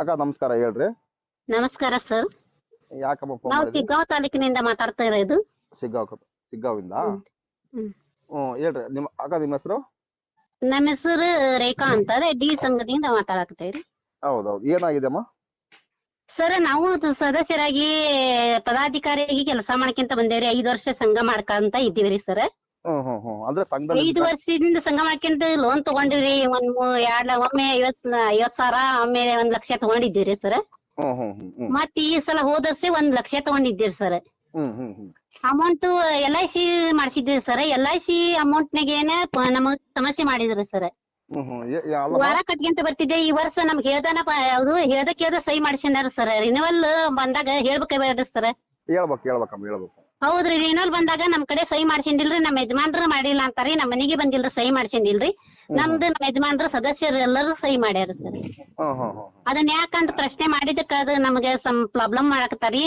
ಅಕ್ಕ ನಮಸ್ಕಾರ ಹೇಳ್ರಿ. ನಮಸ್ಕಾರ ಸರ್. ಯಾಕಮ್ಮ ಫೋನ್ ನಾವು ಮಾಡಿದ್ರಿ? ಸಿಗ್ಗಾಂವ್ ತಾಲೂಕಿನಿಂದ ಮಾತಾಡ್ತಾ ಇರೋದು. ಸಿಗ್ಗಾವ್ ಸಿಗ್ಗಾವಿಂದ? ಹ್ಮ್. ಹೇಳ್ರಿ. ನಿಮ್ಮ ಅಕ್ಕ ನಿಮ್ಮ ಹೆಸರು? ನಮ್ಮ ಹೆಸರು ರೇಖಾ ಅಂತ ರೀ. ಡಿ ಸಂಘದಿಂದ ಮಾತಾಡಕತ್ತೇವ್ರಿ ಹೌದೌದು. ಏನಾಗಿದೆ ಅಮ್ಮ ಸರ್ ನಾವು ತ- ಸದಸ್ಯರಾಗಿ ಪದಾಧಿಕಾರಿಯಾಗಿ ಕೆಲಸ ಮಾಡ್ಕೊಂತ ಬಂದೇವ್ರಿ. ಐದು ವರ್ಷ ಸಂಘ ಮಾಡ್ಕೊಂತ ಇದ್ದೀವ್ರಿ ಸರ್. ಹ್ಮ್ ಹ್ಮ್ ಹ್ಮ್. ಅಂದ್ರೆ ಸಂಘದಲ್ಲಿ ಐದು ವರ್ಷದಿಂದ ಸಂಘ ಮಾಡ್ಕೊಂತ ಲೋನ್ ತಗೊಂಡಿವ್ರಿ. ಒಂದ್ ಮೂ- ಎರಡ್ ಲ- ಒಮ್ಮೆ ಐವತ್ ಐವತ್ ಸಾವಿರ ಒಮ್ಮೆ ಒಂದ್ ಲಕ್ಷ ತಗೊಂಡಿದ್ದೀರಿ ಸರ್. ಹ್ಮ್ ಹ್ಮ್ ಹ್ಮ್ ಹ್ಮ್. ಮತ್ ಈ ಸಲ ಹೋದ ವರ್ಷ ಒಂದ್ ಲಕ್ಷ ತಗೊಂಡಿದ್ದೀರಿ ಸರ್. ಹ್ಮ್ ಹ್ಮ್ ಹ್ಮ್. Amount L I C ಮಾಡ್ಸಿದ್ದೀರಿ sir. L I C amount ನಾಗೇನ ಪ- ನಮಗ್ ಸಮಸ್ಯೆ ಮಾಡಿದ್ರಿ ಸರ್. ಹ್ಮ್ ಹ್ಮ್. ಏ- ಏ- ಅಲ್ಲಮ್ಮ ವಾರ ಕಟ್ಕೊಂತ ಬರ್ತಿದ್ದೆ. ಈ ವರ್ಷ ನಮ್ಗೆ ಹೇಳ್ದಾನ ಯಾವ್ದು ಹೇಳ್ದ ಕೇಳ್ದ ಸಹಿ ಮಾಡ್ಸ್ಯಾರ ಸರ್. ರಿನಿವಲ್ ಬಂದಾಗ ಹೇಳ್ಬೇಕ ಬೇಡ್ರಿ ಸರ್. ಹೇಳ್ಬೇಕು ಹೇಳ್ಬೇಕಮ್ಮ ಹೇಳ್ಬೇಕು. ಹೌದ್ರಿ ರಿನಿವಲ್ ಬಂದಾಗ ನಮ್ ಕಡೆ ಸಹಿ ಮಾಡ್ಸಿಂದಿಲ್ರಿ ನಮ್ ಯಜಮಾನ್ರು ಮಾಡಿಲ್ಲ ಅಂತಾರಿ ನಮ್ ಮನಿಗೆ ಬಂದಿಲ್ರಿ ಸಹಿ ಮಾಡ್ಸಿಂದಿಲ್ರಿ. ನಮ್ದು ನಮ್ ಯಜಮಾನ್ರು ಸದಸ್ಯರು ಎಲ್ಲರೂ ಸಹಿ ಮಾಡ್ಯಾರ ಸರ್. ಹ್ಮ್ ಹ್ಮ್ ಹ್ಮ್ ಅದನ್ನ ಯಾಕಂತ ಪ್ರಶ್ನೆ ಮಾಡಿದಕ್ಕ ಅದು ನಮಗೆ ಸಮ್ ಪ್ರಾಬ್ಲಮ್ ಮಾಡಾಕತ್ತಾರಿ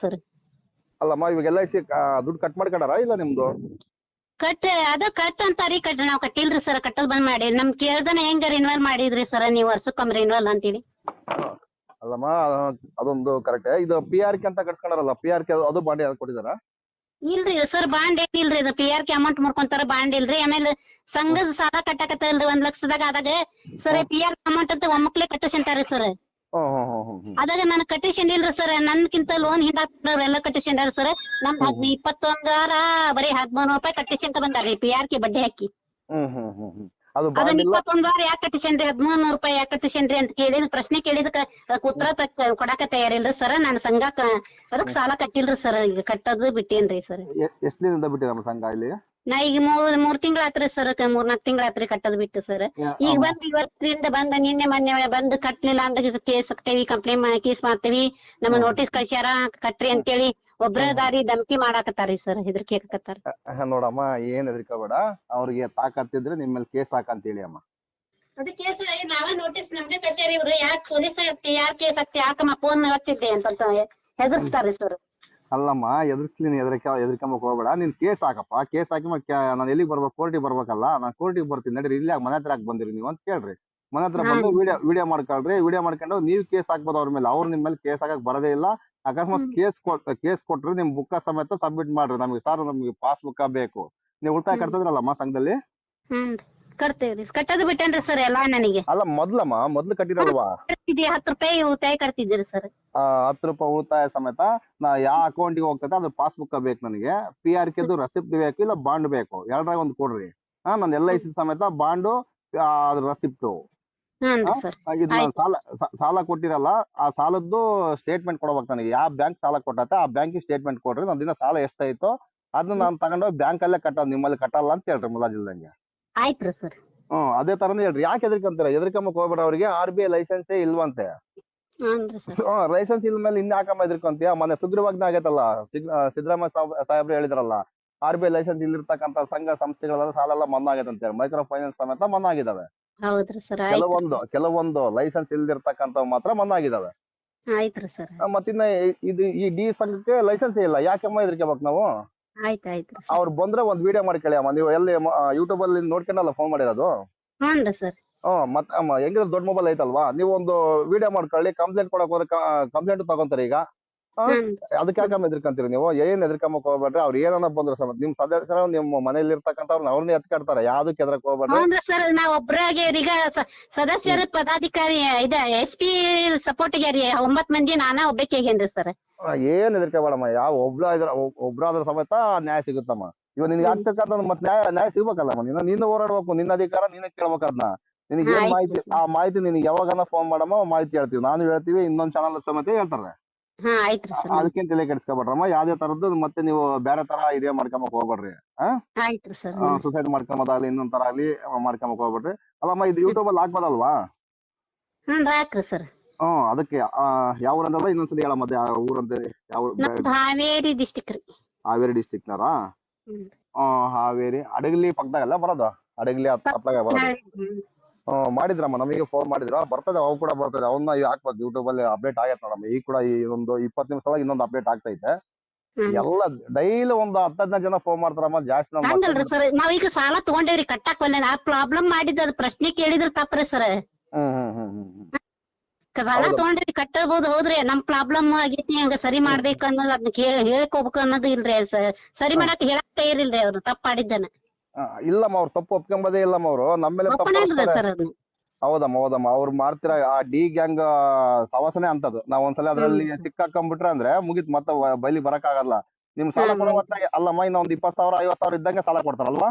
ಸರ್. ಅಲ್ಲಮ್ಮ ಇವಾಗ ಎಲ್ ಐ ಸಿ ದುಡ್ಡು ಕಟ್ ಮಾಡ್ಕೊಂಡಾರ ಇಲ್ಲ ನಿಮ್ದು? ಕಟ್ ಅದು ಕಟ್ ಅಂತಾರಿ ಕಟ್ ನಾವ್ ಕಟ್ಟಿಲ್ರಿ ಸರ್ ಕಟ್ಟಲ್ ಬಂದ್ ಮಾಡಿ. ನಮ್ ಕೇಳ್ದನ ಹೆಂಗ ರಿನ್ವಲ್ ಮಾಡಿದ್ರಿ ಸರ್ ನೀವ್ ವರ್ಷಕ್ಕೊಮ್ಮೆ ರಿನ್ವಲ್ ಅಂತೇಳಿ ಅಲ್ಲಮ್ಮ ಅದೊಂದು ಕರೆಕ್ಟ್ ಇದು ಪಿ ಆರ್ ಕೆ ಅಂತ ಕಟ್ಸ್ಕೊಂಡಾರಲ್ಲ ಪಿ ಆರ್ ಕೆ ಅದು ಬಾಂಡ್ ಯಾವ್ದು ಕೊಟ್ಟಿದಾರ ಇಲ್ರಿ ಸರ್ ಬಾಂಡ್ ಏನಿಲ್ರಿ ಇದು ಪಿ ಆರ್ ಕೆ ಅಮೌಂಟ್ ಮಾಡ್ಕೊಂತಾರ ಬಾಂಡ್ ಇಲ್ರಿ. ಆಮೇಲೆ ಸಂಘದ ಸಾಲ ಕಟ್ಟಾಕತ್ತಲ್ರಿ ಒಂದ್ ಲಕ್ಷದಾಗ ಆದಾಗ ಸರ್ ಪಿ ಆರ್ ಅಮೌಂಟ್ ಅಂತ ಒಮ್ಮಕ್ಲೆ ಕಟ್ಟಿಸಂತಾರಿ ಸರ್. ಅದಾಗ ನಾನು ಕಟ್ಟಿಸ್ಕೊಂಡಿಲ್ರಿ ಸರ್. ನನ್ಕಿಂತ ಲೋನ್ ಹಿಂದಾಕ್ತಾರ ಕಟ್ಟಿಸ್ಕೊಂಡಾರ ಸರ್. ನಮ್ದು ಹದ್ನ ಇಪ್ಪತ್ತೊಂದಾರ ಬರೀ ಹದಿಮೂರು ರೂಪಾಯಿ ಕಟ್ಟಿಸಿಂತ ಬಂದಾರಿ ಪಿ ಆರ್ ಕೆ ಬಡ್ಡಿ ಹಾಕಿ. ಹ್ಮ್ ಹ್ಮ್ ಹ್ಮ್ ಹ್ಮ್. ಅದು ಅದನ್ನ ಇಲ್ಲ. ಇಪ್ಪತ್ತೊಂದ್ ವಾರ ಯಾಕೆ ಕಟ್ಟಿಸೇನ್ರಿ ಹದ್ಮೂರ್ ನೂರ್ ರೂಪಾಯಿ ಯಾಕೆ ಕಟ್ಟಿಸೇನ್ರಿ ಅಂತ ಕೇಳಿದ ಪ್ರಶ್ನೆ ಕೇಳಿದಕ್ಕ ಅದಕ್ ಉತ್ತರ ತಕ್ಕ- ಕೊಡಾಕ ತಯಾರಿಲ್ರಿ ಸರ್. ನಾನು ಸಂಘಕ್ಕ ಅದಕ್ ಸಾಲ ಕಟ್ಟಿಲ್ರಿ ಸರ್. ಈಗ ಕಟ್ಟೋದು ಬಿಟ್ಟೇನ್ರಿ ಸರ್. ಎಷ್ಟ್ ದಿನದಿಂದ ಬಿಟ್ಟಿರಮ್ಮ ಸಂಘ ಇಲ್ಲಿ? ನಾ ಈಗ ಮೂರ್ ಮೂರ್ ತಿಂಗಳ ಆತ್ರಿ ಸರ್ ಮೂರ್ ನಾಲ್ಕು ತಿಂಗಳ ಆತ್ರಿ ಕಟ್ಟೋದ್ ಬಿಟ್ಟು ಸರ್. ಈಗ ಬಂದ್ ಇವತ್ತಿಂದ ಬಂದ ನಿನ್ನೆ ಮೊನ್ನೆ ಬಂದ್ ಕಟ್ಲಿಲ್ಲ ಅಂದಾಗ ಕೇಸ್ ಹಾಕ್ತೇವಿ ಕಂಪ್ಲೇಂಟ್ ಕೇಸ್ ಮಾಡ್ತೇವಿ. ನಮ್ಮ ನೋಟಿಸ್ ಕಳ್ಸ್ಯಾರ ಕಟ್ರಿ ಅಂತೇಳಿ ಒಬ್ರ ದಾರಿ ಧಮಕಿ ಮಾಡಾಕತ್ತಾರಿ ಸರ್ ಹೆದರ್ಕಿ ಹಾಕತ್ತಾರ. ನೋಡಮ್ಮ ಏನ್ ಹೆದರ್ಕೋಬೇಡ. ಅವ್ರಿಗೆ ತಾಕತ್ತಿದ್ರೆ ನಿಮ್ಮ ಮೇಲೆ ಕೇಸ್ ಹಾಕಂತೇಳಿ ಅಮ್ಮ. ಅದು ಕೇಸ್ ನಾವ ನೋಟಿಸ್ ನಮ್ಗೆ ಕಚೇರಿ ಇವ್ರು. ಯಾಕೆ ಪೊಲೀಸ್ ಆಗ್ತಿ ಯಾರ್ ಕೇಸ್ ಆಗ್ತಿ ಯಾಕಮ್ಮ ಫೋನ್ ಹಚ್ಚಿದ್ದೆ ಅಂತ ಹೆದರ್ಸ್ತಾರಿ ಸರ್. ಅಲ್ಲಮ್ಮ ಎದುರಿಸ್ಲಿ ನೀನ್ ಎದ್ರಕ ಎದ್ರಕೊಂಬಕ್ ಹೋಗ್ಬೇಡ. ನೀನ್ ಕೇಸ್ ಹಾಕಪ್ಪ. ಕೇಸ್ ಹಾಕಿ ನಾನು ಎಲ್ಲಿಗೆ ಬರ್ಬೇಕು? ಕೋರ್ಟಿಗೆ ಬರ್ಬೇಕಲ್ಲ. ನಾನು ಕೋರ್ಟಿಗೆ ಬರ್ತೀನಿ. ನಡೀರಿ ಇಲ್ಲಿ ಮನೆ ಹತ್ರ ಹಾಕಿ ಬಂದಿರಿ ನೀವು ಅಂತ ಕೇಳ್ರಿ. ಮನೆ ಹತ್ರ ಬಂದು ವಿಡಿಯೋ ವಿಡಿಯೋ ಮಾಡ್ಕೊಳ್ರಿ. ವಿಡಿಯೋ ಮಾಡ್ಕೊಂಡು ನೀವು ಕೇಸ್ ಹಾಕ್ಬೋದು ಅವ್ರ ಮೇಲೆ. ಅವ್ರು ನಿಮ್ಮ ಮೇಲೆ ಕೇಸ್ ಹಾಕಕ್ ಬರೋದೇ ಇಲ್ಲ. ಅಕಸ್ಮಾತ್. ಕೇಸ್ ಕೊಟ್ಟ ಕೇಸ್ ಕೊಟ್ರೆ ನಿಮ್ ಬುಕ್ಕ ಸಮೇತ ಸಬ್ಮಿಟ್ ಮಾಡ್ರಿ. ನಮ್ಗೆ ಸರ್ ನಮ್ಗೆ ಪಾಸ್ ಬುಕ್ಕ ಬೇಕು. ನೀವು ಉಳಿತಾಯ. ಕಟ್ತಿದ್ರಲ್ಲಮ್ಮ ಸಂಘದಲ್ಲಿ? ಹ್ಮ್. ಕಟ್ತೇವ್ರಿ ಕಟ್ಟೋದು ಬಿಟ್ಟೇನ್ರಿ ಸರ್ ಎಲ್ಲಾ ನನಗೆ. ಅಲ್ಲ ಮೊದ್ಲಮ್ಮ ಮೊದ್ಲು ಕಟ್ಟಿರಲ್ವಾ ಕಟ್ತಿದ್ದೆ. ಹತ್ತು ರೂಪಾಯಿ ಉಳಿತಾಯ ಕಟ್ತಿದ್ದೀರಿ ಸರ್. ಆ, ಹತ್ತು ರೂಪಾಯಿ ಉಳಿತಾಯ ಸಮೇತ ನಾ ಯಾವ ಅಕೌಂಟಿಗೆ ಹೋಗ್ತೈತೆ ಅದ್ರ ಪಾಸ್ ಬುಕ್ ಬೇಕು ನನಗೆ. ಪಿ ಆರ್ ಕೆದು ರಸಿಪ್ಟ್ ಬೇಕು ಇಲ್ಲ ಬಾಂಡ್ ಬೇಕು. ಎರಡ್ರಾಗ ಒಂದು ಕೊಡ್ರಿ. ಹಾ ನಂದು ಎಲ್ ಐ ಸಿ ಸಮೇತ ಬಾಂಡು ಅದ್ರ ರಸಿಪ್ಟು ಸಾಲ ಸಾಲ ಕೊಟ್ಟಿರಲ್ಲ ಆ ಸಾಲದ್ದು ಸ್ಟೇಟ್ಮೆಂಟ್ ಕೊಡ್ಬೇಕು ನನಗೆ. ಯಾವ ಬ್ಯಾಂಕ್ ಸಾಲ ಕೊಟ್ಟತ್ತೆ ಆ ಬ್ಯಾಂಕಿಗೆ ಸ್ಟೇಟ್ಮೆಂಟ್ ಕೊಡ್ರಿ ನನ್ನ ದಿನ ಸಾಲ ಎಷ್ಟಾಯ್ತು ಅದನ್ನ ನಾನು ತಗೊಂಡೋಗಿ ಬ್ಯಾಂಕ್ ಅಲ್ಲೇ ಕಟ್ಟೋದು ನಿಮ್ಮಲ್ಲಿ ಕಟ್ಟಲ್ಲ ಅಂತ ಹೇಳ್ರಿ ಮುಲಾಜಿಲ್ದಂಗೆ ಆಯ್ತ್ರಿ ಸರ್. ಹ್ಮ್ ಅದೇ ತರನೇ ಹೇಳ್ರಿ. ಯಾಕೆ ಎದ್ರಿಕಂತೀರ ಎದ್ರಿಕಂಬಕ್ ಹೋಗ್ಬೇಡ ಅವ್ರಿಗೆ. ಆರ್ ಬಿ ಐ ಲೈಸೆನ್ಸೇ ಇಲ್ವಂತೆ. ಹ್ಮ್ ಲೈಸೆನ್ಸ್ ಇಲ್ ಮೇಲೆ ಇನ್ನ ಯಾಕಮ್ಮ ಎದ್ರಿಕೊಂತೀಯ ಮೊನ್ನೆ ಸುಗ್ರೀವಾಜ್ಞೆ ಆಗೈತಲ್ಲ ಸಿದ್ದರಾಮಯ್ಯ ಸಾಹೇಬ್- ಸಾಹೇಬ್ರು ಹೇಳಿದ್ರಲ್ಲ ಆರ್ ಬಿ ಐ ಲೈಸೆನ್ಸ್ ಇಲ್ಲಿರ್ತಕ್ಕಂತ ಸಂಘ ಸಂಸ್ಥೆಗಳೆಲ್ಲ ಸಾಲ ಎಲ್ಲ ಮನ್ನಾ ಆಗೈತೆ ಮೈಕ್ರೋ ಫೈನಾನ್ಸ್ ಸಮೇತ ಮನ್ನಾ ಆಗಿದಾವೆ ಹೌದ್ರಿ ಸರ್ ಆಯ್ತು ಕೆಲವೊಂದು ಕೆಲವೊಂದು ಲೈಸೆನ್ಸ್ ಇಲ್ದಿರ್ತಕ್ಕಂಥವು ಮಾತ್ರ ಮನ್ನಾ ಆಗಿದಾವೆ ಆಯ್ತ್ರಿ. ಸರ್ ಮತ್ತಿನ್ನ ಇದು ಈ ಡಿ ಸಂಘಕ್ಕೆ ಲೈಸೆನ್ಸ್ ಇಲ್ಲ ಯಾಕಮ್ಮ ಎದ್ರಿಕೋಬೇಕು ನಾವು? ಆಯ್ತು ಆಯ್ತ್ರಿ ಸರ್. ಅವ್ರು ಬಂದ್ರೆ ಒಂದ್ ವಿಡಿಯೋ ಮಾಡ್ಕೊಳ್ಳಿ ಅಮ್ಮ ನೀವು ಎಲ್ಲಿ ಯೂಟ್ಯೂಬ್ ಅಲ್ಲಿ ನೋಡ್ಕೊಂಡಲ್ಲ ಫೋನ್ ಮಾಡಿರೋದು? ಸರ್. ಹ್ಮ್ ಮತ್ತ ಅಮ್ಮ ಹೆಂಗಿದ್ರೆ ದೊಡ್ಡ ಮೊಬೈಲ್ ಐತಲ್ವಾ? ನೀವು ಒಂದು ವಿಡಿಯೋ ಮಾಡ್ಕೊಳ್ಳಿ ಕಂಪ್ಲೇಂಟ್ ಕೊಡಕ್ ಹೋದ್ರೆ ಕಂಪ್ಲೇಂಟ್ ತಗೊಂತಾರೆ ಈಗ. ಅದಕ್ಕೆ ಯಾಕಮ್ಮ ಎದ್ರಕಂತೀರಿ ನೀವು? ಏನ್ ಎದ್ರಿಕಂಬಕ್ ಹೋಗ್ಬೇಡ್ರಿ? ಅವ್ರ ಏನನ್ನ ಬಂದ್ರು ಸಮೇತ ನಿಮ್ ಸದಸ್ಯರು ನಿಮ್ಮ ಮನೇಲಿ ಇರ್ತಕ್ಕಂಥವ್ರನ್ನ ಅವ್ರನ್ನ ಎತ್ಕಾಡ್ತಾರೆ. ಯಾವ್ದಕ್ಕೆ ಎದ್ರಕ್ ಹೋಗ್ಬೇಡ್ರಿ? ಹೌದ್ರಿ ಸರ್ ನಾವ್ ಒಬ್ರಾಗೆ ಈಗ ಸ- ಸದಸ್ಯರ ಪದಾಧಿಕಾರಿ ಇದ ಎಸ್ ಪಿ ಸಪೋರ್ಟ್ಗೆ ಒಂಬತ್ ಮಂದಿ ನಾನಾ ಒಬ್ಬಕ್ಕೆ ಆಗೇನ್ರಿ ಸರ್. ಆ, ಏನ್ ಎದ್ರಕಬೇಡಮ್ಮ ಯಾವ ಒಬ್ರ ಇದ್ರ ಒಬ್- ಒಬ್ರಾದ್ರ ಸಮೇತ ನ್ಯಾಯ ಸಿಗುತ್ತಮ್ಮ. ಇವಾಗ ನಿನ್ಗೆ. ಆಗ್ತಕ್ಕಂಥ ಮತ್ತೆ ನ್ಯಾಯ ನ್ಯಾಯ ಸಿಗ್ಬೇಕಲ್ಲಮ್ಮ. ನಿನ್ನ ನಿನ್ನ ಹೋರಾಡ್ಬೇಕು. ನಿನ್ನ ಅಧಿಕಾರ ನೀನೇ ಕೇಳ್ಬೇಕು ಅದನ್ನ ನಿನಗೆ ಏನ್ ಆಯ್ತು. ಮಾಹಿತಿ ಆ ಮಾಹಿತಿ ನಿನಗೆ ಯಾವಾಗನ ಫೋನ್ ಮಾಡಮ್ಮ ಮಾಹಿತಿ ಹೇಳ್ತೀವಿ. ನಾನು ಹೇಳ್ತೀವಿ ಇನ್ನೊಂದ್ ಚಾನಲ್ ಸಮೇತ ಹೇಳ್ತಾರೆ. ಹಾ ಆಯ್ತ್ರಿ ಸರ್. ಅದಕ್ಕೇನ್ ತಲೆ ಕೆಡಿಸ್ಕೊಬೇಡ್ರಮ್ಮ ಯಾವ್ದೇ ತರದ್ದು ಮತ್ತೆ ನೀವು ಬೇರೆ ತರ ಇದೇ ಮಾಡ್ಕೊಂಬಕ್ ಹೋಗ್ಬೇಡ್ರಿ. ಆಯ್ತ್ರಿ ಸರ್ ಸುಸೈಡ್ ಮಾಡ್ಕೊಂಬೋದಾಗ್ಲಿ ಇನ್ನೊಂದ್ ತರ ಆಗ್ಲಿ ಮಾಡ್ಕೊಂಬಕ್ ಹೋಗ್ಬೇಡ್ರಿ. ಅಲ್ಲಮ್ಮ ಇದು ಯೂಟ್ಯೂಬ್ ಅಲ್ಲಿ ಹಾಕ್ಬೋದಲ್ವಾ? ಹ್ಞೂ ಹಾಕ್ರಿ ಸರ್. ಹ್ಮ್ ಅದಕ್ಕೆ ಯಾವ ಊರಂತಲ್ಲ? ಇನ್ನೊಂದ್ಸಲಿ ಹೇಳ ಮತ್ತೆ ಊರಂತ ಯಾವ ಹಾವೇರಿ ಡಿಸ್ಟಿಕ್ ರೀ. ಹಾವೇರಿ ಡಿಸ್ಟಿಕ್ ನಾರಾ ಹ್ಮ್. ಹ್ಮ್ ಹಾವೇರಿ. ಅಡಗಲಿ ಪಕ್ಕದಾಗಲ್ಲ ಬರೋದು. ಅಡಗಲಿ ಹತ್ತಾಗ ಬರೋದು. ಹ್ಮ್. ಹ್ಮ್. ಮಾಡಿದ್ರಮ್ಮ ನಮಗೆ ಫೋನ್ ಮಾಡಿದ್ರ. ಬರ್ತದೆ ಅವು ಕೂಡ ಬರ್ತದೆ. ಅವನ್ನ ಹಾಕ್ಬೇಕು ಯೂಟ್ಯೂಬ್ ಅಲ್ಲಿ ಅಪ್ಡೇಟ್ ಆಗೈತೆ ನೋಡಮ್ಮ. ಈಗ ಕೂಡ ಈ ಒಂದು ಇಪ್ಪತ್ತು ನಿಮಿಷ ಒಳಗೆ ಇನ್ನೊಂದು ಅಪ್ಡೇಟ್ ಆಗ್ತೈತೆ. ಎಲ್ಲ ಡೈಲಿ ಒಂದು ಹತ್ತು ಹದಿನೈದು ಜನ ಫೋನ್ ಮಾಡ್ತಾರಮ್ಮ. ಜಾಸ್ತಿ ಹಂಗಲ್ರಿ ಸರ್ ನಾವೀಗ ಸಾಲ ತಗೊಂಡೇವ್ರಿ ಕಟ್ಟಾಕ್ ಒಲ್ಲೆ ಆ ಪ್ರಾಬ್ಲಮ್ ಮಾಡಿದ ಅದ್ ಪ್ರಶ್ನೆ ಕೇಳಿದ್ರ ತಪ್ಪ್ರಿ ಸರ್ ಹ್ಮ್ ಹ್ಮ್ ಹ್ಮ್ ಹ್ಮ್ ಹ್ಮ್. ಸಾಲ ತಗೊಂಡೇವ್ರಿ ಕಟ್ಟಬಹುದು ಹೌದ್ರಿ. ನಮ್ ಪ್ರಾಬ್ಲಮ್ ಆಗೈತಿ ಹಂಗ ಸರಿ ಮಾಡ್ಬೇಕು ಅನ್ನೋದು ಅದನ್ನ ಹೇಳ್ಕೋಬೇಕು ಅನ್ನೋದು ಇಲ್ರಿ ಸರಿ ಮಾಡಕ್ ಹೇಳಕ್ ತಯಾರಿಲ್ರಿ ಅವ್ರು ತಪ್ಪ ಇಲ್ಲಮ್ಮ ಅವ್ರು ತಪ್ಪು ಒಪ್ಕೊಂಬೋದೇ ಇಲ್ಲಮ್ಮ ಅವರು. ನಮ್ಮ ಮೇಲೆ ತಪ್ಪು ಹೌದಮ್ಮ ಹೌದಮ್ಮ. ಅವ್ರು ಮಾಡ್ತಿರ ಆ ಡಿ ಗ್ಯಾಂಗ್ ಸವಾಸನೆ ಅಂತದ್ದು. ನಾವ್ ಒಂದ್ಸಲ ಅದ್ರಲ್ಲಿ ಹ್ಮ್. ಸಿಕ್ಕಾಕೊಂಡ್ಬಿಟ್ರೆ ಅಂದ್ರೆ ಮುಗಿತ್ ಮತ್ತೆ ವ- ಬಯಲಿ ಬರಕ್ ಆಗಲ್ಲ ನಿಮ್ ಸಾಲ ಹ್ಮ್. ಕೊಡೋ ಹೊತ್ತಾಗೆ ಅಲ್ಲಮ್ಮ ಇನ್ನ ಒಂದ್ ಇಪ್ಪತ್ ಸಾವಿರ ಐವತ್ ಸಾವಿರ ಇದ್ದಂಗೆ ಸಾಲ ಕೊಡ್ತಾರಲ್ವಾ?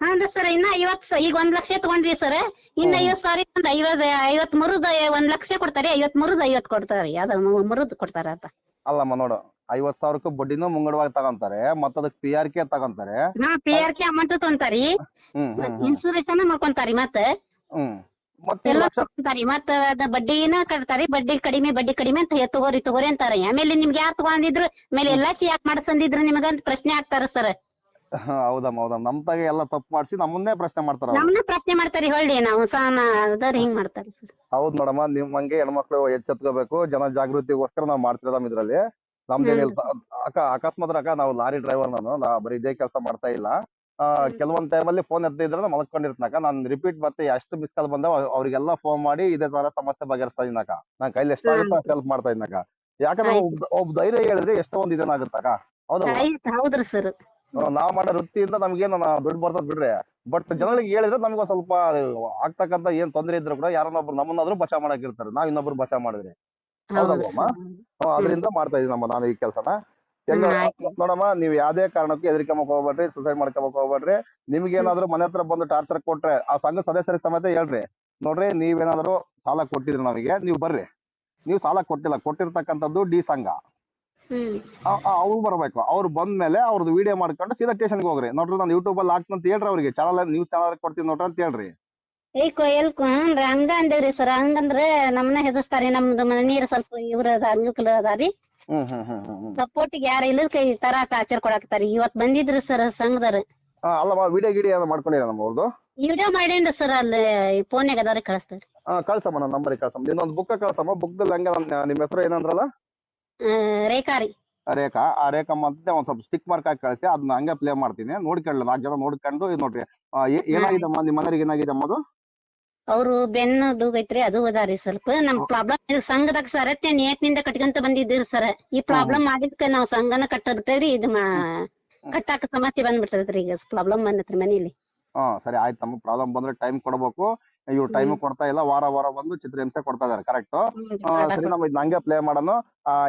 ಹಾನ್ರಿ ಸರ್ ಇನ್ನ ಐವತ್ ಸ- ಈಗ ಒಂದ್ ಲಕ್ಷ ತಗೊಂಡ್ರಿ ಸರ್. ಇನ್ನ ಹ್ಮ್. ಐವತ್ ಸಾವಿರ ಒಂದ್ ಐವತ್ ಐವತ್ ಮರುದ ಒಂದ್ ಲಕ್ಷ ಕೊಡ್ತಾರೆ ಐವತ್ ಮರುದ ಐವತ್ ಕೊಡ್ತಾರಿ ಅದ ಮರುದ್ ಕೊಡ್ತಾರ ಅಂತ. ಅಲ್ಲಮ್ಮ ನೋಡು. ಐವತ್ ಸಾವಿರಕ್ಕೂ ಬಡ್ಡಿನೂ ಮುಂಗಡವಾಗಿ ತಗೊಂತಾರೆ ಮತ್ತ ಅದಕ್ಕೆ ಪಿ ಆರ್ ಕೆ ತಗೊಂತಾರೆ. ಹಾ ಪಿ ಆರ್ ಕೆ ಅಮೌಂಟ್ ತಗೊಂತಾರಿ. ಹ್ಮ್ ಹ್ಮ್ ಹ್ಮ್. ಇನ್ಸೂರೆನ್ಸ್ ಅನ್ನ ಮಾಡ್ಕೊಂತಾರಿ ಮತ್ತ. ಹ್ಮ್. ಮತ್ತೆ ಈ ಎಲ್ಲ ಲಕ್ಷ ತಗೊಂತಾರಿ. ಮತ್ತ ಅದ ಬಡ್ಡಿನ ಕಟ್ತಾರಿ. ಬಡ್ಡಿ ಕಡಿಮೆ ಬಡ್ಡಿ ಕಡಿಮೆ ಅಂತ ಹೇ ತಗೋರಿ ತಗೋರಿ ಅಂತಾರ. ಆಮೇಲೆ ನಿಮ್ಗೆ ಯಾರ್ ತಗೊಂಡಿದ್ರು ಆಮೇಲೆ ಎಲ್ಲಾ ಸಿ ಯಾಕೆ ಮಾಡ್ಸಂದಿದ್ರು ನಿಮಗಂತ ಪ್ರಶ್ನೆ ಆಗ್ತಾರ ಸರ್ ಹಾ, ಹೌದಮ್ಮ ಹೌದಮ್ಮ ನಮ್ ತಾಗೆ ಎಲ್ಲ ತಪ್ಪು ಮಾಡಿಸಿ ನಮ್ಮನ್ನೇ ಪ್ರಶ್ನೆ ಮಾಡ್ತಾರ ಅವ್ರು. ನಮ್ನ ಪ್ರಶ್ನೆ ಮಾಡ್ತಾರಿ ಹೊಳ್ಳಿ ನಾವು ಸಹ ಅದರ ಹಿಂಗ್ ಮಾಡ್ತಾರಿ ಸರ್ ಹೌದ್ ನೋಡಮ್ಮ ನಿಮ್ಮಂಗೆ ಹೆಣ್ಮಕ್ಳು ಎಚ್ಚೆತ್ಕೋಬೇಕು. ಜನ ಜಾಗೃತಿಗೋಸ್ಕರ ನಾವು ಮಾಡ್ತಿರೋದಮ್ಮ ಇದ್ರಲ್ಲಿ. ಅಕ್ಕ ಅಕಸ್ಮಾತ್ ಅಕ್ಕ ನಾವು ಲಾರಿ ಡ್ರೈವರ್ ನಾನು ನಾ ಬರೀ ಇದೇ ಕೆಲಸ ಮಾಡ್ತಾ ಇಲ್ಲ. ಆ. ಕೆಲವೊಂದ್ ಟೈಮಲ್ಲಿ ಫೋನ್ ಎತ್ತಿದ್ರೆ ಮಲ್ಕೊಂಡಿರ್ತನಕ ನಾನು ರಿಪೀಟ್ ಮತ್ತೆ ಎಷ್ಟು ಮಿಸ್ ಕಾಲ್ ಬಂದಾವ ಅವ್ರಿಗೆಲ್ಲ ಫೋನ್ ಮಾಡಿ ಇದೇ ತರ ಸಮಸ್ಯೆ ಬಗೆಹರಿಸ್ತಾ ಇದ್ದೀನಕ್ಕ ನಾನ್ ಕೈಲಿ ಎಷ್ಟಾಗುತ್ತೋ ಅಷ್ಟು ಹೆಲ್ಪ್ ಮಾಡ್ತಾ ಇದ್ದೀನಕ್ಕ ಯಾಕಂದ್ರೆ ಒಬ್ ಧೈರ್ಯ ಹೇಳಿದ್ರೆ ಎಷ್ಟೋ ಒಂದ್ ಇದೇನಾಗುತ್ತಕ್ಕ ಹೌದಲ್ಲ ಹೌದ್ರಿ ಸರ್ ನಾವ್ ಮಾಡೋ ವೃತ್ತಿಯಿಂದ ನಮ್ಗೇನು ದುಡ್ಡು ಬರ್ತದ ಬಿಡ್ರಿ. ಬಟ್ ಜನಗಳಿಗೆ ಹೇಳಿದ್ರೆ ನಮ್ಗೆ ಸ್ವಲ್ಪ ಆಗ್ತಕ್ಕಂತ ಏನ್ ತೊಂದ್ರೆ ಇದ್ರು ಕೂಡ ಯಾರನ್ನೊಬ್ರು ನಮ್ಮನ್ನಾದ್ರೂ ಬಚಾವ್ ಮಾಡಕ್ ಇರ್ತಾರೆ. ನಾವ್ ಇನ್ನೊಬ್ರು ಬಚಾವ್ ಮಾಡಿದ್ರಿ. ಅದರಿಂದ ಮಾಡ್ತಾ ಇದೀನಮ್ಮ ನಮ್ಮ ನಾನು ಈ ಕೆಲಸನ. ನೋಡಮ್ಮ ನೀವ್ ಯಾವ್ದೇ ಕಾರಣಕ್ಕೂ ಹೆದರಿಕೆ ಹೋಗ್ಬೇಡ್ರಿ ಸುಸೈಡ್ ಮಾಡ್ಕೊಬಕ್ ಹೋಗ್ಬೇಡ್ರಿ. ನಿಮ್ಗೇನಾದ್ರೂ ಮನೆ ಹತ್ರ ಬಂದು ಟಾರ್ಚರ್ ಕೊಟ್ರೆ ಆ ಸಂಘ ಸದಸ್ಯರಿಗೆ ಸಮೇತ ಹೇಳ್ರಿ. ನೋಡ್ರಿ ನೀವೇನಾದ್ರೂ ಸಾಲ ಕೊಟ್ಟಿದ್ರಿ ನಮಗೆ ನೀವು ಬರ್ರಿ. ನೀವು ಸಾಲ ಕೊಟ್ಟಿಲ್ಲ ಕೊಟ್ಟಿರ್ತಕ್ಕಂಥದ್ದು ಡಿ ಸಂಘ. ಅವ್ರು ಬರ್ಬೇಕು. ಅವ್ರು ಬಂದ್ಮೇಲೆ ಅವ್ರದ್ದು ವಿಡಿಯೋ ಮಾಡ್ಕೊಂಡು ಸೀದಾ ಸ್ಟೇಷನ್ಗೆ ಹೋಗ್ರಿ. ನೋಡ್ರಿ ನಾನು ಯೂಟ್ಯೂಬ್ ಅಲ್ಲಿ ಹಾಕ್ತಂತ ಹೇಳ್ರಿ ಅವ್ರಿಗೆ. ಚಾನಲ್ ನ್ಯೂಸ್ ಚಾನಲ್ ಕೊಡ್ತೀನಿ ನೋಡ್ರಿ ಅಂತ ಹೇಳ್ರಿ. ಏ ಕೋಯಲ್ ಹ್ಞೂನ್ರಿ ಹಂಗ ಅಂದೇವ್ರಿ ಸರ್ ಹಂಗಂದ್ರೆ ನಮ್ಮನ್ನ ಹೆದರ್ಸ್ತಾರಿ ನಮ್ದು ಮನೀರ್ ಸ್ವಲ್ಪ ಇವ್ರ ಅಂಗಕಲ ಅದಾರಿ ಸಪೋರ್ಟಿಗೆ ಯಾರ ಇಲ್ಲದ ಕೈ ತರ ಆಚಾರ ಕೊಡಾಕತ್ತಾರಿ. ಇವತ್ ಬಂದಿದ್ರಿ ಸರ್ ಸಂಘದವ್ರ. ಆ, ಅಲ್ಲಮ್ಮ ವಿಡಿಯೋ ಗಿಡಿಯೋ ಮಾಡ್ಕೊಂಡಿರ ನಮ್ಮ ಅವ್ರದ್ದು ವಿಡಿಯೋ ಮಾಡೇನ್ರಿ ಸರ್ ಅಲ್ಲಿ ಫೋನ್ಯಾಗ ಅದಾರಿ ಕಳಿಸ್ತಾರಿ. ಕಳ್ಸಮ್ಮ ನನ್ನ ನಂಬರ್ ಕಳ್ಸಮ್ಮ. ಇನ್ನೊಂದು ಬುಕ್ ಕಳ್ಸಮ್ಮ. ಬುಕ್ದಲ್ಲಿ ಹಂಗ ನಿಮ್ಮ ಹೆಸರು ಏನಂದ್ರಲ್ಲ? ರೇಖಾ ರೀ. ಆ ರೇಖಾ ಆ ರೇಖಮ್ಮ ಅಂತ ಒಂದ್ ಸ್ವಲ್ಪ ಸ್ಟಿಕ್ ಮಾರ್ಕ್ ಹಾಕಿ ಕಳಿಸಿ ಅದನ್ನ ಹಂಗೆ ಪ್ಲೇ ಮಾಡ್ತೀನಿ. ನೋಡ್ಕೊಳ್ಳಿ ನಾಲ್ಕು ಜನ ನೋಡ್ಕೊಂಡು ಇದು ನೋಡ್ರಿ. ಏನಾಗಿದಮ್ಮ ನಿಮ್ಮ ಮನೆಯವ್ರಿಗೆ ಏನಾಗಿದಮ್ಮ ಅದು? ಅವ್ರು ಬೆನ್ನು ದೂಗೈತ್ರಿ ಅದು ಅದಾರಿ ಸ್ವಲ್ಪ. ನಮ್ ಪ್ರಾಬ್ಲಮ್ ಸಂಘದಾಗ ಸರ್ ನಿಯತ್ನಿಂದ ಕಟ್ಕೊಂತ ಬಂದಿದ್ದೀರಿ ಸರ್ ಈ ಪ್ರಾಬ್ಲಮ್ ಮಾಡಿದ್ಕ ನಾವ್ ಸಂಘನ ಕಟ್ಟ ಬಿಟ್ಟೇವ್ರಿ ಇದು ಮಾ ಕಟ್ಟಾಕ ಸಮಸ್ಯೆ ಬಂದ್ಬಿಟ್ಟದ್ರಿ ಈಗ ಪ್ರಾಬ್ಲಮ್ ಬಂದತ್ರಿ ಮನೇಲಿ. ಹಾ ಸರಿ ಆಯ್ತಮ್ಮ ಪ್ರಾಬ್ಲಮ್ ಬಂದ್ರೆ ಟೈಮ್ ಕೊಡ್ಬೇಕು. ಇವ್ರು ಟೈಮ್ ಕೊಡ್ತಾ ಇಲ್ಲ ವಾರ ವಾರ ಬಂದು ಚಿತ್ರಹಿಂಸೆ ಕೊಡ್ತಾ ಇದಾರೆ ಕರೆಕ್ಟ್ ಸರಿ ನಾವು ಇದ್ ಹಂಗೆ ಪ್ಲೇ ಮಾಡೋಣ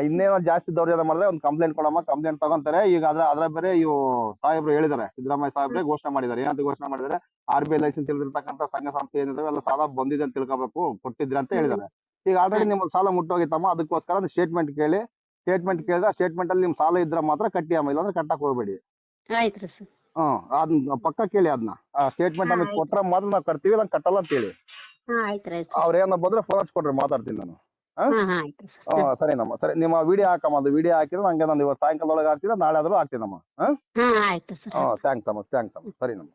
ಇನ್ನೇನೋ ಜಾಸ್ತಿ ದೌರ್ಜನ್ಯ ಮಾಡಿದ್ರೆ ಒಂದು ಕಂಪ್ಲೇಂಟ್ ಕೊಡಮ್ಮ ಕಂಪ್ಲೇಂಟ್ ತಗೊಂತಾರೆ. ಈಗ ಅದ್ರ ಅದ್ರ ಬೇರೆ ಇವು ಸಾಹೇಬ್ರು ಹೇಳಿದಾರೆ ಸಿದ್ದರಾಮಯ್ಯ ಸಾಹೇಬ್ರೆ ಘೋಷಣೆ ಮಾಡಿದ್ದಾರೆ. ಏನಂತ ಘೋಷಣೆ ಮಾಡಿದ್ದಾರೆ? ಆರ್ ಬಿ ಐ ಲೈಸೆನ್ಸ್ ಇಲ್ದಿರ್ತಕ್ಕಂಥ ಸಂಘ ಸಂಸ್ಥೆ ಏನಿದಾವೆ ಎಲ್ಲ ಸಾಲ ಬಂದಿದೆ ಅಂತ ತಿಳ್ಕೊಬೇಕು ಕೊಟ್ಟಿದ್ರೆ ಅಂತ ಹೇಳಿದಾರೆ. ಈಗ ಆಲ್ರೆಡಿ ನಿಮ್ಮ ಸಾಲ ಮುಟ್ಟೋಗಿತ್ತಮ್ಮ ಅದಕ್ಕೋಸ್ಕರ ಸ್ಟೇಟ್ಮೆಂಟ್ ಕೇಳಿ. ಸ್ಟೇಟ್ಮೆಂಟ್ ಕೇಳಿದ್ರೆ ಸ್ಟೇಟ್ಮೆಂಟ್ ಅಲ್ಲಿ ನಿಮ್ ಸಾಲ ಇದ್ರೆ ಮಾತ್ರ ಕಟ್ಟಿ ಅಮ್ಮ ಇಲ್ಲಾಂದ್ರೆ ಕಟ್ಟಕ್ ಹೋಗ್ಬೇಡಿ. ಆಯ್ತು ಸರ್. ಹ್ಮ್ ಅದನ್ನ ಪಕ್ಕ ಕೇಳಿ ಅದನ್ನ ಸ್ಟೇಟ್ಮೆಂಟ್ ಆಯ್ತು. ಕೊಟ್ರೆ ಮಾತ್ರ ನಾವು ಕಟ್ತೀವಿ ಇಲ್ಲ ಕಟ್ಟಲ್ಲ ಅಂತ ಹೇಳಿ. ಹಾ ಆಯ್ತು ಅವ್ರ ಏನೋ ಬಂದ್ರೆ ಫೋನ್ ಹಚ್ಕೊಡ್ರಿ ಮಾತಾಡ್ತೀನಿ ನಾನು. ಹಾ? ಹಾ ಆಯ್ತು ಸರಿನಮ್ಮ ಸರಿ ನಿಮ್ಮ ವಿಡಿಯೋ ಹಾಕಮ್ಮ ಅದು ವಿಡಿಯೋ ಹಾಕಿದ್ರೆ ನಂಗೆ ನಾನು ಇವತ್ತು ಸಾಯಂಕಾಲದೊಳಗೆ ಹಾಕ್ತೀರಾ ನಾಳೆ ಆದ್ರೂ ಹಾಕ್ತೀನಮ್ಮ ಹಾ? ಹಾ ಆಯ್ತು ಸರ್. ಥ್ಯಾಂಕ್ಸ್ ಅಮ್ಮ ಥ್ಯಾಂಕ್ಸ್ ಅಮ್ಮ ಸರಿನಮ್ಮ